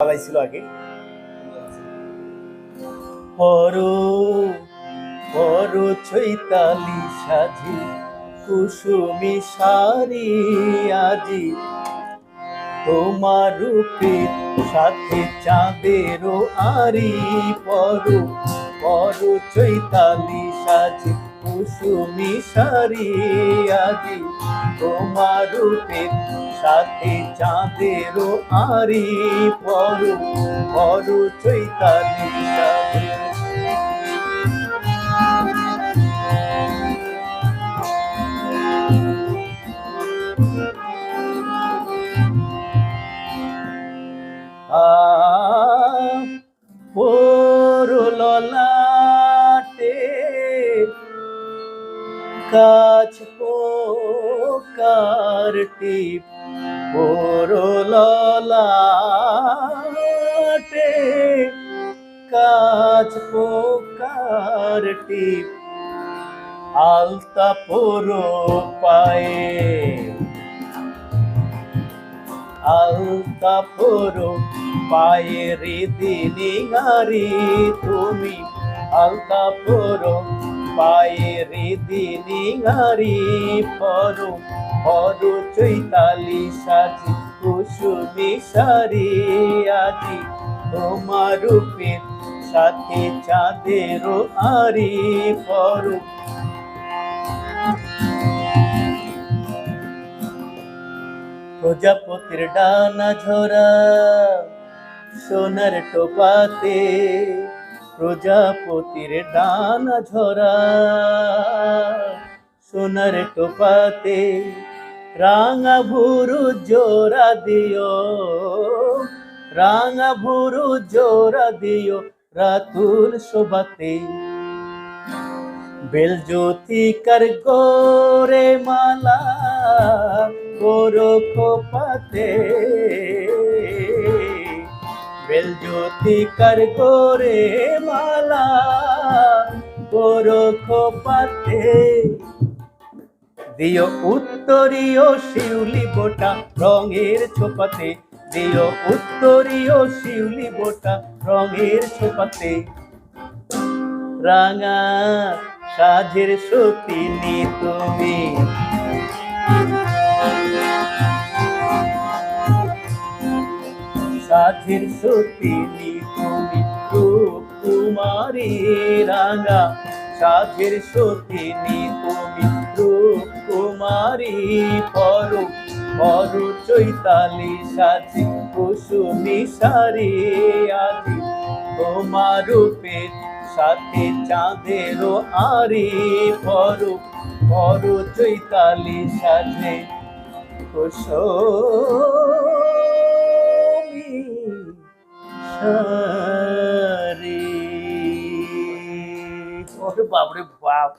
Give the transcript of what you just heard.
বাজাইছিল আগে। পর সাজি কুসুমি সারি আজি। তোমার রূপের সাথে চাঁদেরও আরি পর পর চৈতালি সাজি কুসুমি সারি আজি তোমার রূপের সাথে চাঁদেরও আরি পর পর চৈতালি সাজি কাছ পোকার টিপ পোরলাটে কাছ পোকার টিপ, আলতা পোরো পায়ে। আলতা পরো পায়ের দিনি গারি তুমি, আলতা পরো পায়ের দিনি গারি পরো পরো চৈতালি সাজি কুসুমি সারি আজি। তোমার রূপের সাথে চাঁদেরও আরি পরো প্রজাপতির ডানা ঝরা সোনার টোপাতে প্রজাপতির ডানা ঝরা। সোনার টোপাতে রাঙা ভুরু জোড়া দিও, রাঙা ভুরু জোড়া দিও রাতুল শোভাতে। বেলজ্যোতি কর গোরে মালা গোরো খোপাতে। বেলজ্যোতি কর মালা গোরো খোপাতে। দিও উত্তরীয় শিউলি বোটা রঙের ছোপাতে। দিও উত্তরীয় শিউলি বোটা রঙের ছোপাতে। রাঙা সাজের সতিনি তুমি সাজের সতিনি তুমি রূপ কুমারী রাঙা। সাজের সতিনি তুমি রূপ কুমারী পর পর চৈতালি সাজি কুসুমি সারি আজি তোমার রূপের সাথে চাঁদেরও আরি পর পর চৈতালি সাজে কুসুমি अरे और बाप रे बाप।